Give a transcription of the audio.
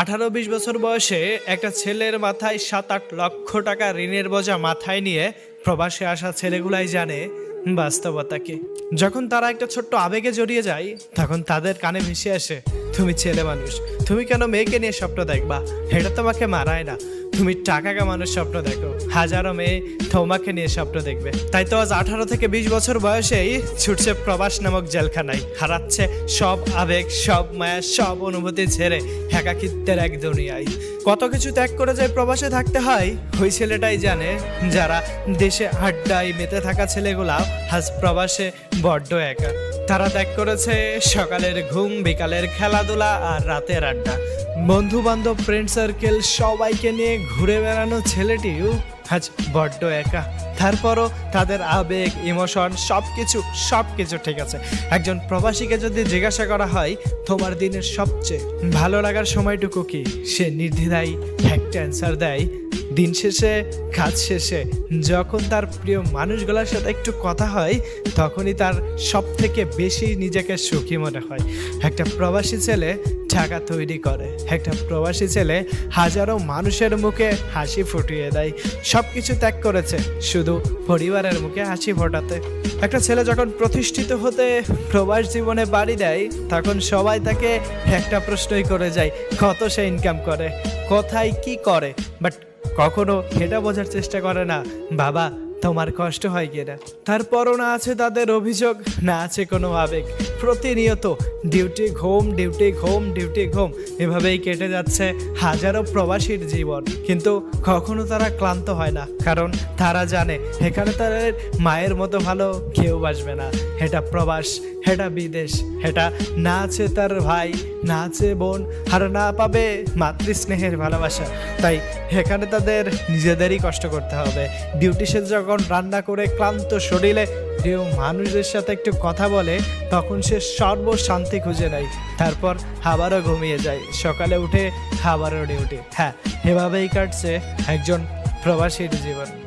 আঠারো বিশ বছর বয়সে একটা ছেলের মাথায় সাত আট লক্ষ টাকা ঋণের বোঝা মাথায় নিয়ে প্রবাসে আসা ছেলেগুলাই জানে বাস্তবতাকে যখন তারা একটা ছোট্ট আবেগে জড়িয়ে যায়, তখন তাদের কানে ভেসে আসে, তুমি ছেলে মানুষ, তুমি কেন মেয়েকে নিয়ে স্বপ্ন দেখবা? এটা তোমাকে মারায় না। তুমি টাকা কামানোর স্বপ্ন দেখো। হাজারো মেয়ে তোমাকে নিয়ে স্বপ্ন দেখবে। তাই তো আজ আঠারো থেকে বিশ বছর বয়সেই ছুটছে প্রবাস নামক জেলখানায়। হারাচ্ছে সব আবেগ, সব মায়া, সব অনুভূতি ছেড়ে একাকিত্বের এক দুনিয়ায়। কত কিছু ত্যাগ করে যায় প্রবাসে থাকতে হয়, ওই ছেলেটাই জানে। যারা দেশে আড্ডায় মেতে থাকা ছেলেগুলা আজ প্রবাসে বড্ড একা। তারা ত্যাগ করেছে সকালের ঘুম, বিকালের খেলাধুলা আর রাতের আড্ডা। বন্ধু বান্ধব ফ্রেন্ড সার্কেল সবাইকে নিয়ে ঘুরে বেড়ানো ছেলেটিও আজ বড্ড একা। তারপরও তাদের আবেগ ইমোশন সব কিছু সব কিছু ঠিক আছে। একজন প্রবাসীকে যদি জিজ্ঞাসা করা হয়, তোমার দিনের সবচেয়ে ভালো লাগার সময়টুকু কি? সে নির্দ্বিধায় একটা অ্যান্সার দেয়, দিন শেষে, কাজ শেষে। যখন তার প্রিয় মানুষগুলোর সাথে একটু কথা হয়, তখনই তার সব থেকে বেশি নিজেকে সুখী মনে হয়। একটা প্রবাসী ছেলে টাকা তৈরি করে। একটা প্রবাসী ছেলে হাজারো মানুষের মুখে হাসি ফুটিয়ে দেয়। সব কিছু ত্যাগ করেছে শুধু পরিবারের মুখে হাসি ফোটাতে। একটা ছেলে যখন প্রতিষ্ঠিত হতে প্রবাস জীবনে বাড়ি দেয়, তখন সবাই তাকে একটা প্রশ্নই করে যায়, কত সে ইনকাম করে? কোথায় কি করে? বাট কখনো এটা বোঝার চেষ্টা করে না। বাবা তোমার কষ্ট হয় কিনা তারপরও না আছে তাদের অভিযোগ, না আছে কোনো আবেগ। প্রতিনিয়ত ডিউটি ঘুম ডিউটি ঘুম ডিউটি ঘুম, এভাবেই কেটে যাচ্ছে হাজারো প্রবাসীর জীবন। কিন্তু কখনো তারা ক্লান্ত হয় না, কারণ তারা জানে এখানে তাদের মায়ের মতো ভালো কেউ বাসবে না। এটা প্রবাস, এটা বিদেশ, এটা না আছে তার ভাই, না আছে বোন, আর না পাবে মাতৃস্নেহের ভালোবাসা। তাই এখানে তাদের নিজেদেরই কষ্ট করতে হবে। ডিউটি সে যখন রান্না করে ক্লান্ত শরীরে কেউ মানুষদের সাথে একটু কথা বলে, তখন সে সর্বশান্তি খুঁজে নেয়। তারপর আবারও ঘুমিয়ে যায়। সকালে উঠে আবারও ডিউটি। হ্যাঁ এভাবেই কাটছে একজন প্রবাসীর জীবন।